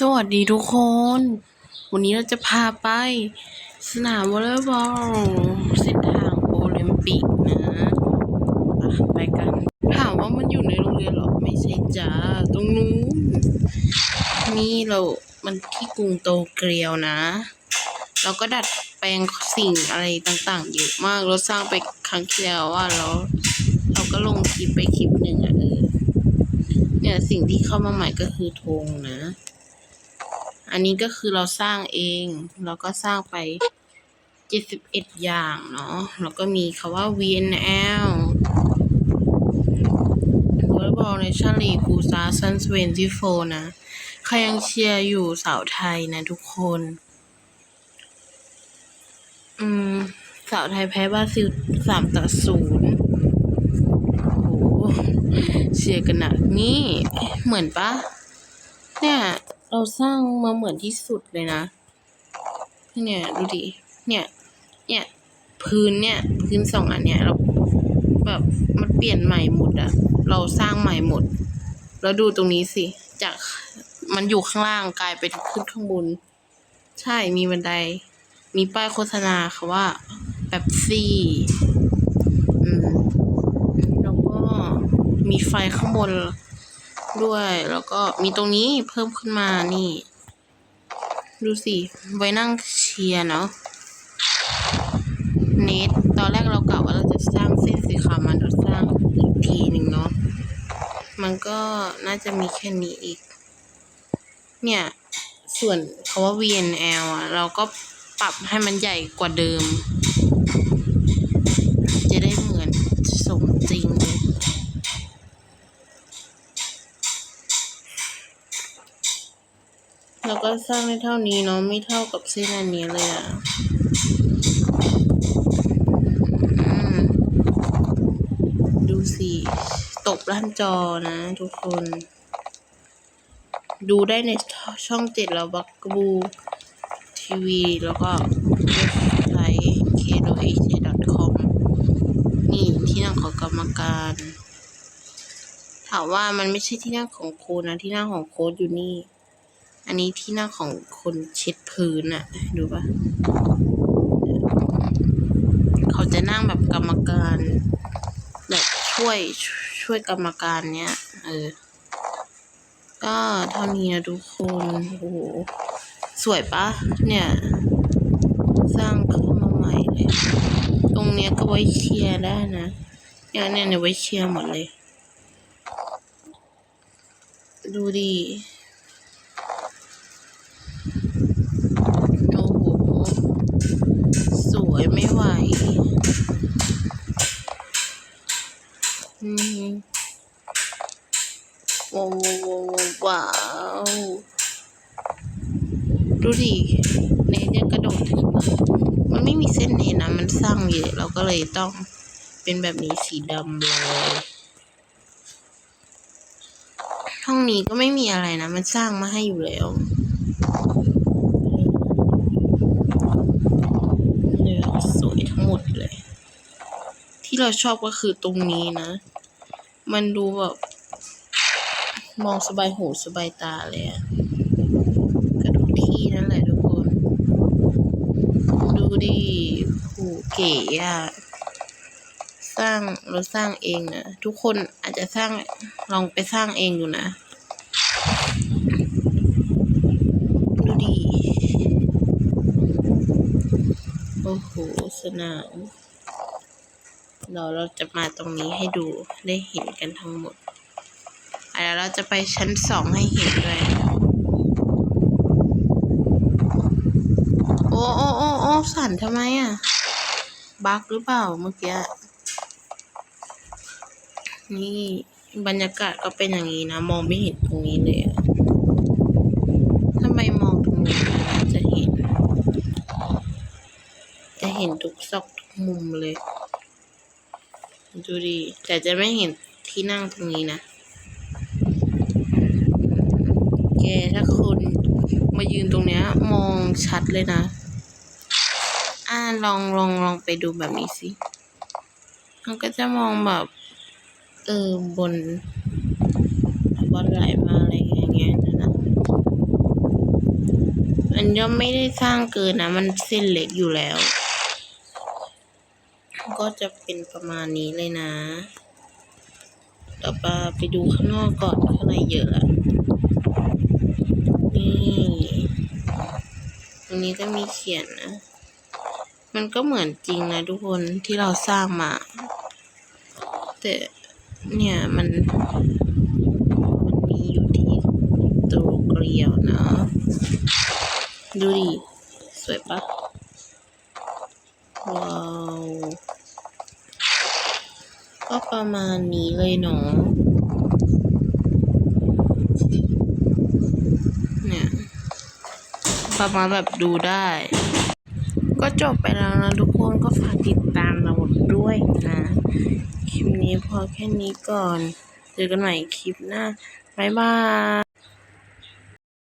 สวัสดีทุกคน วันนี้เราจะพาไป สนามวอลเลย์บอลเส้นทางโอลิมปิกนะไปกัน ถามว่ามันอยู่ในโรงเรียนเหรอ ไม่ใช่จ้า ตรงนู้น นี่เรา มันที่กรุงโตเกียวนะ เราก็ดัดแปลงสิ่งอะไรต่างๆเยอะมาก เราสร้างไปครั้งที่แล้วว่าเราเราก็ลงคลิปไปคลิปหนึ่งอะเออ เนี่ยสิ่งที่เข้ามาใหม่ก็คือธงนะ อันนี้ก็คือเราสร้างเอง เราก็สร้างไปเจ็ดสิบเอ็ดอย่างเนาะ แล้วก็มีคำว่า VNL Volleyball Nation League คูซาซันสเวนที่โฟนะ ใครยังเชียร์อยู่สาวไทยนะทุกคน อืม สาวไทยแพ้บราซิลสามต่อศูนย์โอ้โหเชียร์กันหนักนี่ เหมือนปะ เนี่ย เราสร้างมาเหมือนที่สุดเลยนะ เนี่ยดูดิ เนี่ย เนี่ย พื้นเนี่ย พื้นสองอันเนี่ยเราแบบมันเปลี่ยนใหม่หมดอะเราสร้างใหม่หมด แล้วดูตรงนี้สิ จากมันอยู่ข้างล่างกลายไปขึ้นข้างบน ใช่ มีบันได มีป้ายโฆษณาค่ะว่าแบบซี่ อืม แล้วก็มีไฟข้างบน ด้วย แล้วก็มีตรงนี้เพิ่มขึ้นมานี่ ดูสิ ไว้นั่งเชียร์เนาะเนตตอนแรกเรากะว่าเราจะสร้างเส้นสีขาวมันเราสร้างอีกทีหนึ่งเนาะมันก็น่าจะมีแค่นี้อีก เนี่ย ส่วนคาว่า VNL อะ เราก็ปรับให้มันใหญ่กว่าเดิม ก็สร้างได้เท่านี้เนาะไม่เท่ากับเส้นอันนี้เลยอะอืมดูสิตกด้านจอนะทุกคน ดูได้ในช่องเจ็ดแล้วบักกบูทีวีแล้วก็เว็บไซต์ k o h c o m นี่ที่นั่งของกรรมการ ถามว่ามันไม่ใช่ที่นั่งของโค้ชนะที่นั่งของโค้ชอยู่นี่ อันนี้ที่นั่งของคนเช็ดพื้นอะดูปะเขาจะนั่งแบบกรรมการแบบช่วยช่วยกรรมการเนี้ยเออ ก็เท่านี้นะทุกคนโอ้โหสวยปะเนี่ย สร้างเข้ามาใหม่เลยตรงเนี้ยก็ไว้เชียร์ได้นะเนี่ยเนี่ยเนี่ยไว้เชียร์หมดเลย ดูดิ ว้าวว้าวว้าวว้าวดูดิเนทยังกระโดดถึงมามันไม่มีเส้นเนทนะ มันสร้างเยอะ เราก็เลยต้องเป็นแบบนี้สีดำเลยห้องนี้ก็ไม่มีอะไรนะ มันสร้างมาให้อยู่แล้วเนี่ยสวยทั้งหมดเลย ที่เราชอบก็คือตรงนี้นะ มันดูแบบ มองสบายหูสบายตาเลยอะก็ทุกที่นั่นแหละทุกคน ดูดิโหเก๋อะสร้างเราสร้างเองนะทุกคนอาจจะสร้างลองไปสร้างเองดูนะดูดิโอ้โหสนามเราเราจะมาตรงนี้ให้ดูได้เห็นกันทั้งหมด อะแล้วเราจะไปชั้นสองให้เห็นด้วย โอ้โอ้โอ้โอ้สั่นทำไมอะ บักหรือเปล่าเมื่อกี้ นี่บรรยากาศก็เป็นอย่างนี้นะ มองไม่เห็นตรงนี้เลยทำไมมองตรงนี้จะเห็น จะเห็นทุกซอกทุกมุมเลย ดูดิแต่จะไม่เห็นที่นั่งตรงนี้นะ แกถ้าคนมายืนตรงเนี้ย มองชัดเลยนะ อ่าลองลองลองไปดูแบบนี้สิมันก็จะมองแบบ เออบนบอลไหลมาอะไรอย่างเงี้ยนะนะมันย่อมไม่ได้สร้างเกินนะ มันเส้นเล็กอยู่แล้ว ก็จะเป็นประมาณนี้เลยนะ ต่อไปไปดูข้างนอกก่อนข้างในเยอะอะนี่ ต รงนี้ก็มีเขียนนะ มันก็เหมือนจริงนะทุกคนที่เราสร้างมา แต่เนี่ยมันมันมีอยู่ที่ตัวเกลียวนะ ดูดิ สวยปะว้าวก็ประมาณนี้เลยเนาะเนี่ย ประมาแบบดูได้ ก็จบไปแล้วนะทุกคนก็ฝากติดตามเราด้วยนะ คลิปนี้พอแค่นี้ก่อน เจอกันใหม่คลิปหน้า บ๊ายบาย